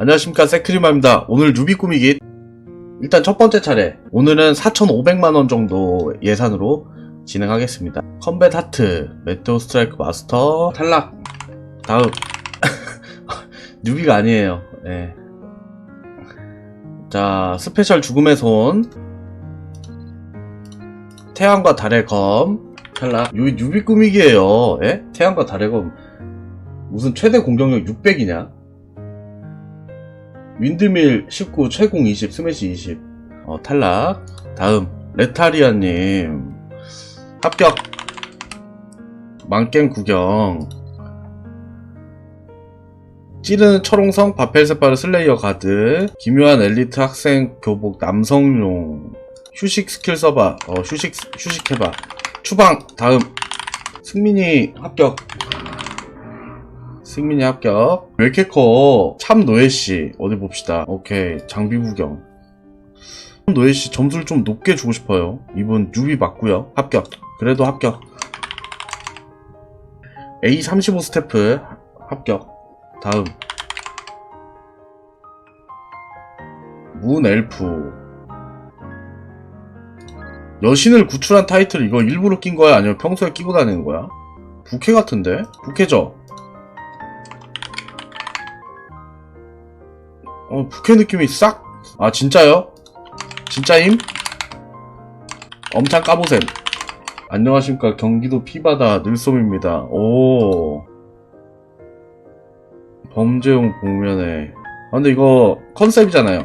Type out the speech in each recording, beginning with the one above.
안녕하십니까 세크리마입니다. 오늘 뉴비 꾸미기 일단 첫 번째 차례 오늘은 4,500만원 정도 예산으로 진행하겠습니다. 컴뱃 하트 메테오 스트라이크 마스터 탈락 다음 뉴비가 아니에요. 예. 자 스페셜 죽음의 손 태양과 달의 검 탈락 여기 뉴비 꾸미기예요. 예? 태양과 달의 검 무슨 최대 공격력 600이냐? 윈드밀 19, 최공 20, 스매시 20. 어, 탈락. 다음, 레타리아님. 합격. 망겜 구경. 찌르는 철옹성 바펠세파르 슬레이어 가드. 기묘한 엘리트 학생 교복 남성용. 휴식 스킬 써봐. 어, 휴식, 휴식해봐. 추방. 다음. 승민이 합격. 승민이 합격. 왜 이렇게 커? 참 노예씨. 어디 봅시다. 오케이. 장비 구경. 참 노예씨 점수를 좀 높게 주고 싶어요. 이분 뉴비 맞고요 합격. 그래도 합격. A35 스태프. 합격. 다음. 문 엘프. 여신을 구출한 타이틀 이거 일부러 낀 거야? 아니면 평소에 끼고 다니는 거야? 부캐 같은데? 부캐죠? 어, 부캐 느낌이 싹. 아, 진짜요? 진짜임? 엄청 까보셈. 안녕하십니까. 경기도 피바다 늘솜입니다. 오. 범죄용 복면에. 아, 근데 이거 컨셉이잖아요.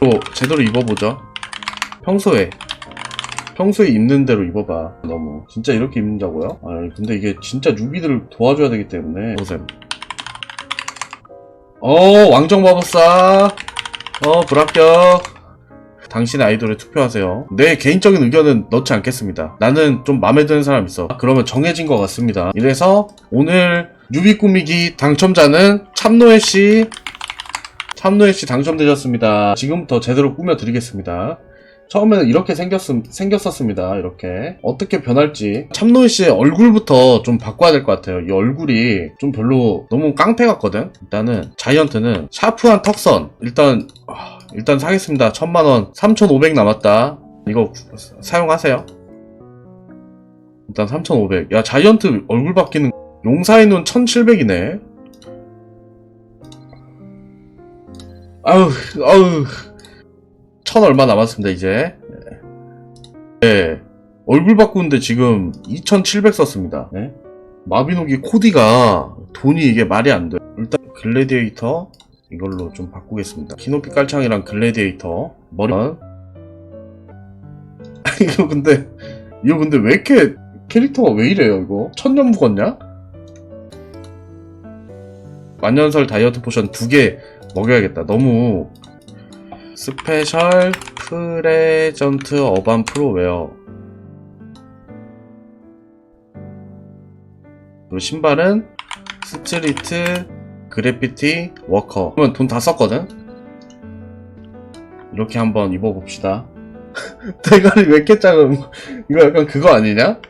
또 제대로 입어보죠. 평소에. 평소에 입는 대로 입어봐. 너무. 진짜 이렇게 입는다고요? 아, 근데 이게 진짜 뉴비들을 도와줘야 되기 때문에. 보셈. 어, 왕정마법사. 어, 불합격. 당신의 아이돌에 투표하세요. 내 개인적인 의견은 넣지 않겠습니다. 나는 좀 마음에 드는 사람 있어. 그러면 정해진 것 같습니다. 이래서 오늘 유비 꾸미기 당첨자는 참노예씨. 참노예씨 당첨되셨습니다. 지금부터 제대로 꾸며드리겠습니다. 처음에는 이렇게 생겼, 생겼었습니다. 이렇게. 어떻게 변할지. 참노이 씨의 얼굴부터 좀 바꿔야 될 것 같아요. 이 얼굴이 좀 별로 너무 깡패 같거든? 일단은, 자이언트는 샤프한 턱선. 일단, 아, 일단 사겠습니다. 천만원. 3,500 남았다. 이거 구- 사용하세요. 일단 3,500. 야, 자이언트 얼굴 바뀌는, 용사의 눈 1,700이네. 아우, 아우. 천 얼마 남았습니다, 이제. 네. 얼굴 바꾸는데 지금 2,700 썼습니다. 네. 마비노기 코디가 돈이 이게 말이 안 돼. 일단 글래디에이터 이걸로 좀 바꾸겠습니다. 키노피 깔창이랑 글래디에이터 머리. 이거 근데 이거 근데 왜 이렇게 캐릭터가 왜 이래요 이거? 천년 묵었냐? 만년설 다이어트 포션 두 개 먹여야겠다. 너무 스페셜 프레전트 어반 프로웨어 그리고 신발은 스트리트 그래피티 워커 그러면 돈 다 썼거든? 이렇게 한번 입어봅시다 대가리 왜 이렇게 작은 이거 약간 그거 아니냐?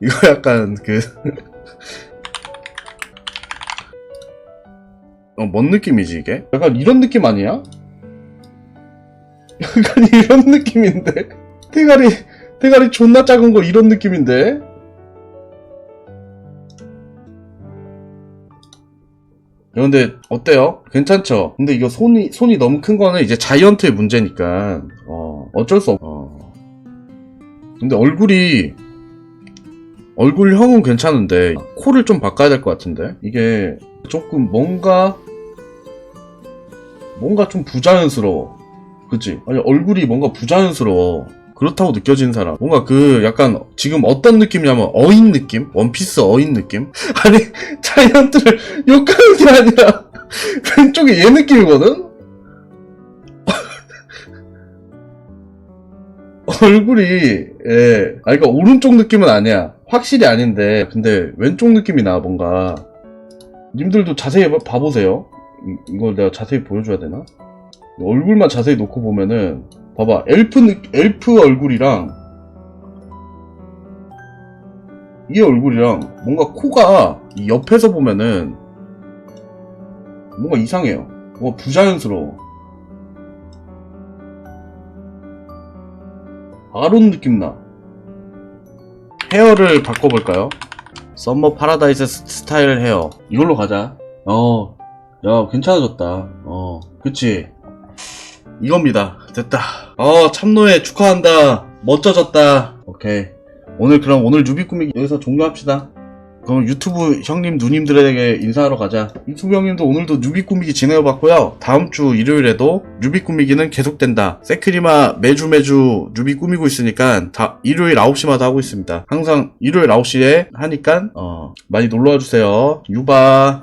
이거 약간 그 어, 뭔 느낌이지 이게? 약간 이런 느낌 아니야? 약간 이런 느낌인데 대가리 대가리 존나 작은 거 이런 느낌인데 야, 근데 어때요? 괜찮죠? 근데 이거 손이 손이 너무 큰 거는 이제 자이언트의 문제니까 어 어쩔 수 없. 어. 근데 얼굴이 얼굴형은 괜찮은데 코를 좀 바꿔야 될 것 같은데 이게 조금 뭔가 뭔가 좀 부자연스러워. 그치? 아니, 얼굴이 뭔가 부자연스러워. 그렇다고 느껴지는 사람. 뭔가 그, 약간, 지금 어떤 느낌이냐면, 어인 느낌? 원피스 어인 느낌? 아니, 자이언트를 욕하는 게 아니라, 왼쪽에 얘 느낌이거든? 얼굴이, 예. 아, 그니까, 오른쪽 느낌은 아니야. 확실히 아닌데, 근데, 왼쪽 느낌이 나, 뭔가. 님들도 자세히 봐- 봐보세요. 이, 이걸 내가 자세히 보여줘야 되나? 얼굴만 자세히 놓고 보면은 봐봐 엘프 느- 엘프 얼굴이랑 이 얼굴이랑 뭔가 코가 이 옆에서 보면은 뭔가 이상해요. 뭔가 부자연스러워. 아론 느낌 나. 헤어를 바꿔볼까요? 썸머 파라다이스 스- 스타일 헤어. 이걸로 가자. 어, 야, 괜찮아졌다. 어, 그치. 이겁니다. 됐다. 어, 참노예 축하한다. 멋져졌다. 오케이. 오늘 그럼 오늘 뉴비 꾸미기 여기서 종료합시다. 그럼 유튜브 형님 누님들에게 인사하러 가자. 유튜브 형님도 오늘도 뉴비 꾸미기 진행해봤고요. 다음 주 일요일에도 뉴비 꾸미기는 계속된다. 세크리마 매주 매주 뉴비 꾸미고 있으니까 다 일요일 9시마다 하고 있습니다. 항상 일요일 9시에 하니까 어, 많이 놀러와 주세요. 유바.